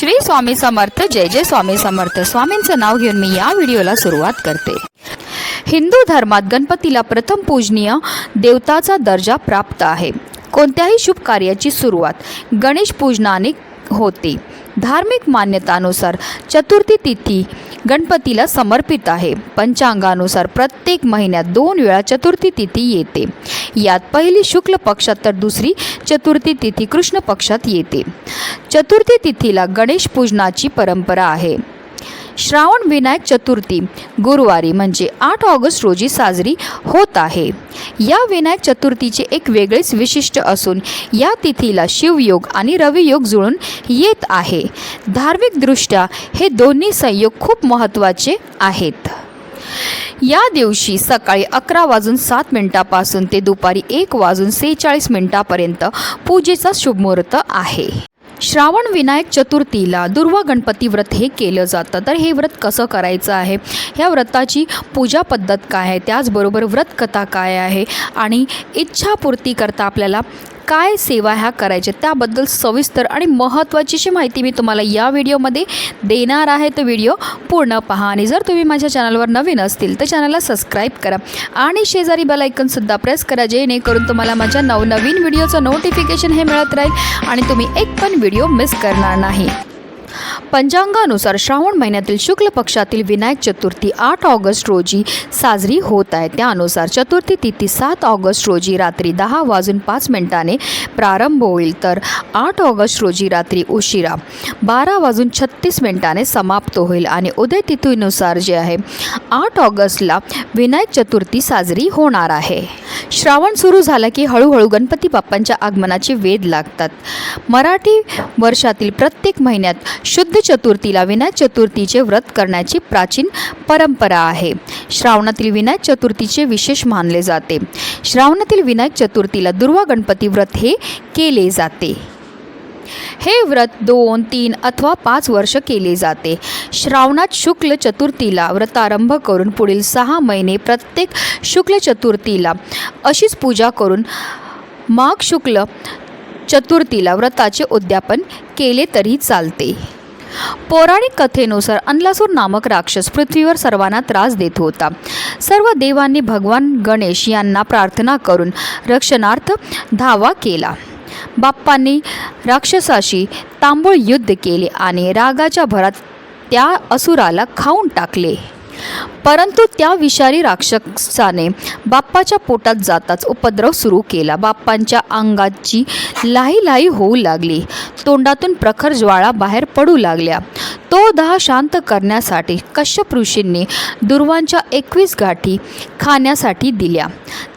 श्री स्वामी समर्थ जय जय स्वामी समर्थ. स्वामींचं नाव घेऊन मी या व्हिडिओला सुरुवात करते. हिंदू धर्मात गणपतीला प्रथम पूजनीय देवताचा दर्जा प्राप्त आहे. कोणत्याही शुभ कार्याची सुरुवात गणेश पूजनाने होते. धार्मिक मान्यतानुसार चतुर्थी तिथी गणपतीला समर्पित आहे. पंचांगानुसार प्रत्येक महिन्यात दोन वेळा चतुर्थी तिथी येते. यात पहिली शुक्ल पक्षात तर दुसरी चतुर्थी तिथी कृष्ण पक्षात येते. चतुर्थी तिथीला गणेश पूजनाची परंपरा आहे. श्रावण विनायक चतुर्थी गुरुवारी म्हणजे आठ ऑगस्ट रोजी साजरी होत आहे. या विनायक चतुर्थीचे एक वेगळेच विशिष्ट असून या तिथीला शिवयोग आणि रवियोग जुळून येत आहे. धार्मिकदृष्ट्या हे दोन्ही संयोग खूप महत्त्वाचे आहेत. या दिवशी सकाळी अकरा वाजून सात मिनिटापासून ते दुपारी एक वाजून सेहेचाळीस मिनिटापर्यंत पूजेचा शुभमुहूर्त आहे. श्रावण विनायक चतुर्थीला दुर्वा गणपती व्रत हे केलं जातं. तर हे व्रत कसं करायचं आहे? ह्या व्रताची पूजा पद्धत काय आहे? त्याचबरोबर व्रतकथा काय आहे? आणि इच्छापूर्ती करता आपल्याला काय सेवा ह्या करायच्या त्याबद्दल सविस्तर आणि महत्त्वाचीशी माहिती मी तुम्हाला या व्हिडिओमध्ये देणार आहे तर व्हिडिओ पूर्ण पहा. आणि जर तुम्ही माझ्या चॅनलवर नवीन असतील तर चॅनलला सबस्क्राईब करा. आणि शेजारी बेल आयकनसुद्धा प्रेस करा जेणेकरून तुम्हाला माझ्या नवनवीन व्हिडिओचं नोटिफिकेशन हे मिळत राहील आणि तुम्ही एक पण व्हिडिओ मिस करणार नाही. पंचांगानुसार श्रावण महिन्यातील शुक्ल पक्षातील विनायक चतुर्थी आठ ऑगस्ट रोजी साजरी होत आहे. त्यानुसार चतुर्थी तिथी सात ऑगस्ट रोजी रात्री दहा वाजून पाच मिनिटाने प्रारंभ होईल. तर आठ ऑगस्ट रोजी रात्री उशिरा बारा वाजून छत्तीस मिनिटाने समाप्त होईल आणि उदय तिथीनुसार जे आहे आठ ऑगस्टला विनायक चतुर्थी साजरी होणार आहे. श्रावण सुरू झाला की हळूहळू गणपती बाप्पांच्या आगमनाचे वेध लागतात. मराठी वर्षातील प्रत्येक महिन्यात शुद्ध चतुर्थीला विनायक चतुर्थीचे व्रत करण्याची प्राचीन परंपरा आहे. श्रावणातील विनायक चतुर्थीचे विशेष मानले जाते. श्रावणातील विनायक चतुर्थीला दुर्वा गणपती व्रत हे केले जाते. हे व्रत दोन तीन अथवा पाच वर्ष केले जाते. श्रावणात शुक्ल चतुर्थीला व्रतारंभ करून पुढील सहा महिने प्रत्येक शुक्ल चतुर्थीला अशीच पूजा करून माघ शुक्ल चतुर्थीला व्रताचे उद्यापन केले तरी चालते. पौराणिक कथेनुसार अन्लासूर नामक राक्षस पृथ्वीवर सर्वांना त्रास देत होता. सर्व देवांनी भगवान गणेश यांना प्रार्थना करून रक्षणार्थ धावा केला. बाप्पांनी राक्षसाशी तांबूळ युद्ध केले आणि रागाच्या भरात त्या असुराला खाऊन टाकले. परंतु त्या विषारी राक्षसाने बाप्पाच्या पोटात जाताच उपद्रव सुरू केला. बाप्पांच्या अंगाची लाही लाही होऊ लागली. तोंडातून प्रखर ज्वाळा बाहेर पडू लागल्या. तो दहा शांत करण्यासाठी कश्यप ऋषींनी दुर्वांच्या एकवीस गाठी खाण्यासाठी दिल्या.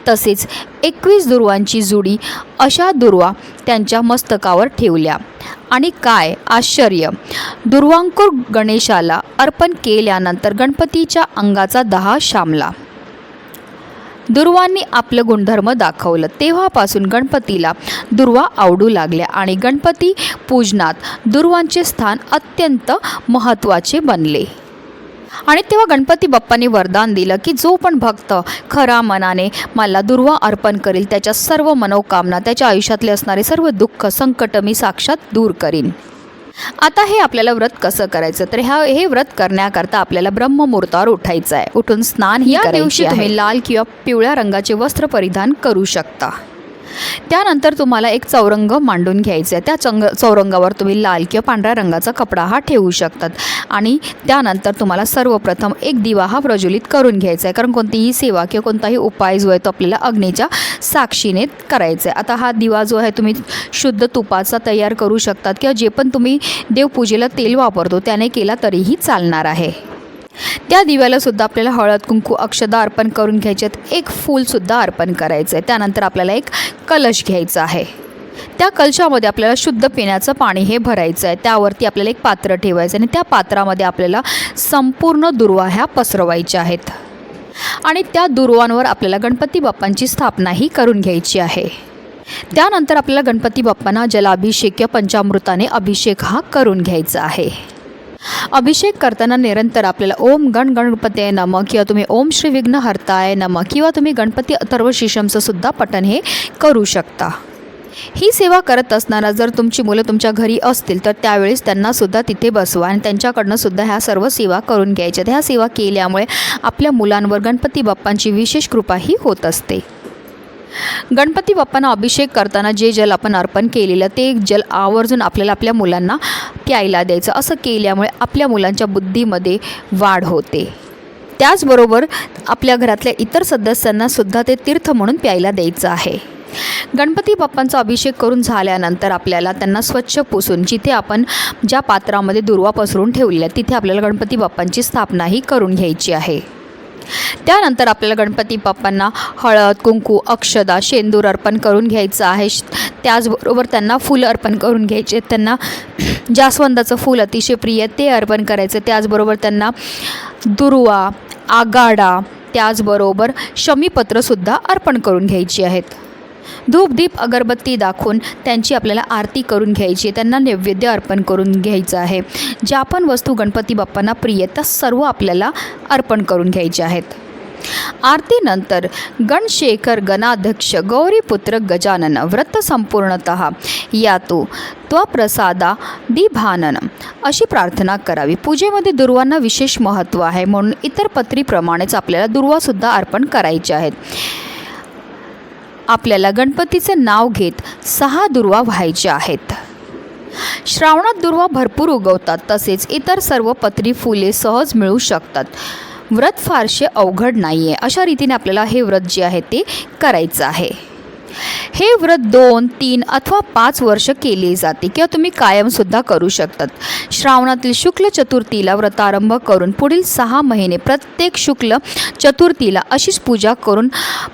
तसेच एकवीस दुर्वांची जुडी अशा दुर्वा त्यांच्या मस्तकावर ठेवल्या. आणि काय आश्चर्य! दुर्वांकुर गणेशाला अर्पण केल्यानंतर गणपतीच्या अंगाचा दहा शामला. दुर्वांनी आपलं गुणधर्म दाखवलं. तेव्हापासून गणपतीला दुर्वा आवडू लागल्या आणि गणपती पूजनात दुर्वांचे स्थान अत्यंत महत्त्वाचे बनले. आणि तेव्हा गणपती बाप्पांनी वरदान दिलं की जो पण भक्त खरा मनाने मला दुर्वा अर्पण करेल त्याच्या सर्व मनोकामना त्याच्या आयुष्यातले असणारे सर्व दुःख संकट मी साक्षात दूर करीन. आता हे आपल्याला व्रत कसं करायचं? तर ह्या हे व्रत करण्याकरता आपल्याला ब्रह्ममुहूर्तावर उठायचं आहे. उठून स्नान या दिवशी तुम्ही लाल किंवा पिवळ्या रंगाचे वस्त्र परिधान करू शकता. त्यानंतर तुम्हाला एक चौरंग मांडून घ्यायचं. आहे त्या चंग चौरंगावर तुम्ही लाल किंवा पांढऱ्या रंगाचा कपडा हा ठेवू शकतात. आणि त्यानंतर तुम्हाला सर्वप्रथम एक दिवा हा प्रज्वलित करून घ्यायचा आहे. कारण कोणतीही सेवा किंवा कोणताही उपाय जो आहे तो आपल्याला अग्नीच्या साक्षीने करायचा आहे. आता हा दिवा जो आहे तुम्ही शुद्ध तुपाचा तयार करू शकतात किंवा जे पण तुम्ही देवपूजेला तेल वापरतो त्याने केला तरीही चालणार आहे. त्या दिव्याला सुद्धा आपल्याला हळद कुंकू अक्षदा अर्पण करून घ्यायचे आहेत. एक फूलसुद्धा अर्पण करायचं आहे त्यानंतर आपल्याला एक कलश घ्यायचा आहे. त्या कलशामध्ये आपल्याला शुद्ध पिण्याचं पाणी हे भरायचं आहे त्यावरती आपल्याला एक पात्र ठेवायचं आणि त्या पात्रामध्ये आपल्याला संपूर्ण दुर्वा ह्या पसरवायच्या आहेत. आणि त्या दुर्वांवर आपल्याला गणपती बाप्पांची स्थापनाही करून घ्यायची आहे. त्यानंतर आपल्याला गणपती बाप्पांना जलाभिषेक किंवा पंचामृताने अभिषेक हा करून घ्यायचा आहे. अभिषेक करताना निरंतर आपल्याला ओम गण गणपती नम किंवा तुम्ही ओम श्री विघ्न हरताय नम किंवा तुम्ही गणपती अथर्व शिशमचं सुद्धा पठण हे करू शकता. ही सेवा करत असताना जर तुमची मुलं तुमच्या घरी असतील तर त्यावेळेस त्यांनासुद्धा तिथे बसवा आणि त्यांच्याकडनं सुद्धा ह्या सर्व सेवा करून घ्यायच्या. ह्या सेवा केल्यामुळे आपल्या मुलांवर गणपती बाप्पांची विशेष कृपाही होत असते. गणपती बाप्पांना अभिषेक करताना जे जल आपण अर्पण केलेलं ते जल आवर्जून आपल्याला आपल्या मुलांना प्यायला द्यायचं. असं केल्यामुळे आपल्या मुलांच्या बुद्धीमध्ये वाढ होते. त्याचबरोबर आपल्या घरातल्या इतर सदस्यांना सुद्धा ते तीर्थ म्हणून प्यायला द्यायचं आहे. गणपती बाप्पांचा अभिषेक करून झाल्यानंतर आपल्याला त्यांना स्वच्छ पुसून जिथे आपण ज्या पात्रामध्ये दुर्वा पसरून ठेवलेल्या तिथे आपल्याला गणपती बाप्पांची स्थापनाही करून घ्यायची आहे. त्यानंतर आपल्याला गणपती बाप्पांना हळद कुंकू अक्षदा शेंदूर अर्पण करून घ्यायचं आहे. त्याचबरोबर त्यांना फुलं अर्पण करून घ्यायचे. त्यांना जास्वंदाचं फूल अतिशय प्रिय ते अर्पण करायचं. त्याचबरोबर त्यांना दुर्वा आगाडा त्याचबरोबर शमीपत्रसुद्धा अर्पण करून घ्यायची आहेत. धूप दीप अगरबत्ती दाखवून त्यांची आपल्याला आरती करून घ्यायची आहे. त्यांना नैवेद्य अर्पण करून घ्यायचं आहे. ज्या पण वस्तू गणपती बाप्पांना प्रिय त्या सर्व आपल्याला अर्पण करून घ्यायच्या आहेत. आरतीनंतर गणशेखर गणाध्यक्ष गौरीपुत्र गजानन व्रत संपूर्णत यातो. त्वप्रसादा दिभानन अशी प्रार्थना करावी. पूजेमध्ये दुर्वांना विशेष महत्त्व आहे म्हणून इतर पत्रीप्रमाणेच आपल्याला दुर्वासुद्धा अर्पण करायचे आहेत. आपल्याला गणपतीचं नाव घेत सहा दुर्वा व्हायचे आहेत. श्रावणात दुर्वा भरपूर उगवतात तसेच इतर सर्व पत्री फुले सहज मिळू शकतात. व्रत फारसे अवघड नाही आहे अशा रीतीने आपल्याला हे व्रत जे आहे ते करायचं आहे. हे व्रत दोन तीन अथवा पाच वर्ष केले जाते किंवा तुम्ही कायमसुद्धा करू शकतात. श्रावणातील शुक्ल चतुर्थीला व्रतारंभ करून पुढील सहा महिने प्रत्येक शुक्ल चतुर्थीला अशीच पूजा करून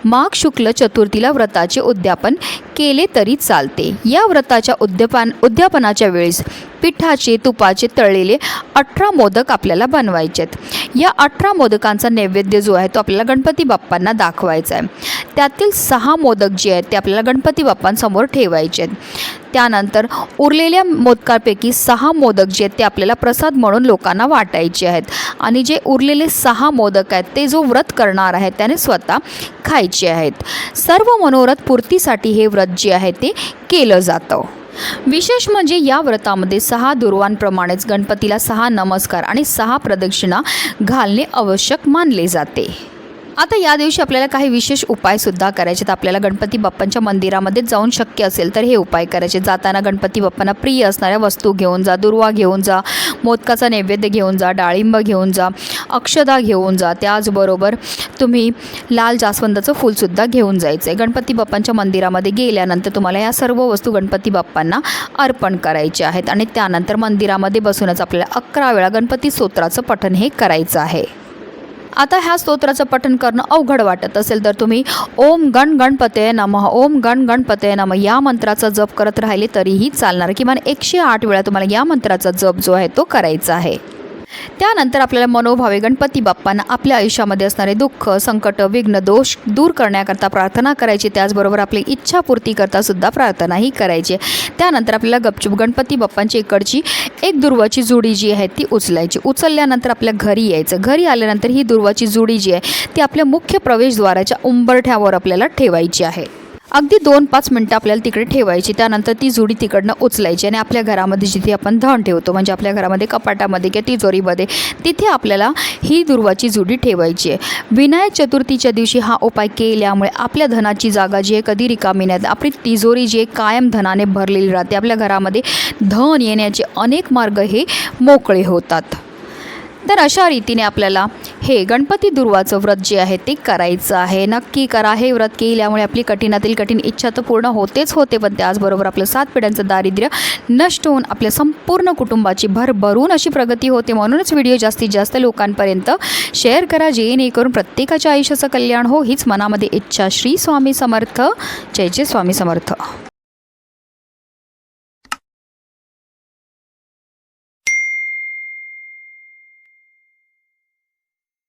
माघ शुक्ल चतुर्थीला व्रताचे उद्यापन केले तरी चालते. या व्रताच्या उद्यापन उद्यापनाच्या वेळेस पिठाचे तुपाचे तळलेले अठरा मोदक आपल्याला बनवायचे आहेत या अठरा मोदकांचा नैवेद्य जो आहे तो आपल्याला गणपती बाप्पांना दाखवायचा आहे. त्यातील सहा मोदक जे आहेत ते आपल्याला गणपती बाप्पांसमोर ठेवायचे आहेत. त्यानंतर उरलेल्या मोदकापैकी सहा मोदक जे आहेत ते आपल्याला प्रसाद म्हणून लोकांना वाटायचे आहेत. आणि जे उरलेले सहा मोदक आहेत ते जो व्रत करणार आहे त्याने स्वतः खायचे आहेत. सर्व मनोरथ पूर्तीसाठी हे व्रत जे आहे ते केलं जातं. विशेष म्हणजे या व्रतामध्ये सहा दुर्वांप्रमाणेच गणपतीला सहा नमस्कार आणि सहा प्रदक्षिणा घालणे आवश्यक मानले जाते. आता या दिवशी आपल्याला काही विशेष उपायसुद्धा करायचे तर आपल्याला गणपती बाप्पांच्या मंदिरामध्ये जाऊन शक्य असेल तर हे उपाय करायचे. जाताना गणपती बाप्पांना प्रिय असणाऱ्या वस्तू घेऊन जा दुर्वा घेऊन जा मोदकाचा नैवेद्य घेऊन जा डाळिंब घेऊन जा अक्षदा घेऊन जा. त्याचबरोबर तुम्ही लाल जास्वंदाचं फूलसुद्धा घेऊन जायचं आहे गणपती बाप्पांच्या मंदिरामध्ये गेल्यानंतर तुम्हाला या सर्व वस्तू गणपती बाप्पांना अर्पण करायच्या आहेत. आणि त्यानंतर मंदिरामध्ये बसूनच आपल्याला अकरा वेळा गणपती स्तोत्राचं पठण हे करायचं आहे. आता ह्या स्तोत्राचं पठण करणं अवघड वाटत असेल तर तुम्ही ओम गण गणपते नमः ओम गण गणपते नम या मंत्राचा जप करत राहिले तरीही चालणार. किमान एकशे आठ वेळा तुम्हाला या मंत्राचा जप जो आहे तो करायचा आहे. त्यानंतर आपल्याला मनोभावे गणपती बाप्पांना आपल्या आयुष्यामध्ये असणारे दुःख संकट विघ्न दोष दूर करण्याकरता प्रार्थना करायची. त्याचबरोबर आपली इच्छापूर्ती करता सुद्धा प्रार्थनाही करायची. त्यानंतर आपल्याला गपचूप गणपती बाप्पांची इकडची एक दुर्वाची जुडी जी आहे ती उचलायची. उचलल्यानंतर आपल्या घरी यायचं. घरी आल्यानंतर ही दुर्वाची जुडी जी आहे ती आपल्या मुख्य प्रवेशद्वाराच्या उंबरठ्यावर आपल्याला ठेवायची आहे. अगदी दोन पाच मिनटं आपल्याला तिकडे ठेवायची त्यानंतर ती जुडी तिकडनं उचलायची आणि आपल्या घरामध्ये जिथे आपण धन ठेवतो म्हणजे आपल्या घरामध्ये कपाटामध्ये किंवा तिजोरीमध्ये तिथे आपल्याला ही दुर्वाची जुडी ठेवायची आहे. विनायक चतुर्थीच्या दिवशी हा उपाय केल्यामुळे आपल्या धनाची जागा जी आहे कधी रिकामी नाही. आपली तिजोरी जी आहे कायम धनाने भरलेली राहते. आपल्या घरामध्ये धन येण्याचे अनेक मार्ग हे मोकळे होतात. तर अशा रीतीने आपल्याला हे गणपती दुर्वाचं व्रत जे आहे ते करायचं आहे. नक्की करा. हे व्रत केल्यामुळे आपली कठीणातील कठीण इच्छा तर पूर्ण होतेच होते पण त्याचबरोबर आपलं सात पिढ्यांचं दारिद्र्य नष्ट होऊन आपल्या संपूर्ण कुटुंबाची भरभरून अशी प्रगती होते म्हणूनच व्हिडिओ जास्तीत जास्त लोकांपर्यंत शेअर करा जेणेकरून प्रत्येकाच्या आयुष्याचं कल्याण हो. हीच मनामध्ये इच्छा. श्री स्वामी समर्थ. जय जय स्वामी समर्थ.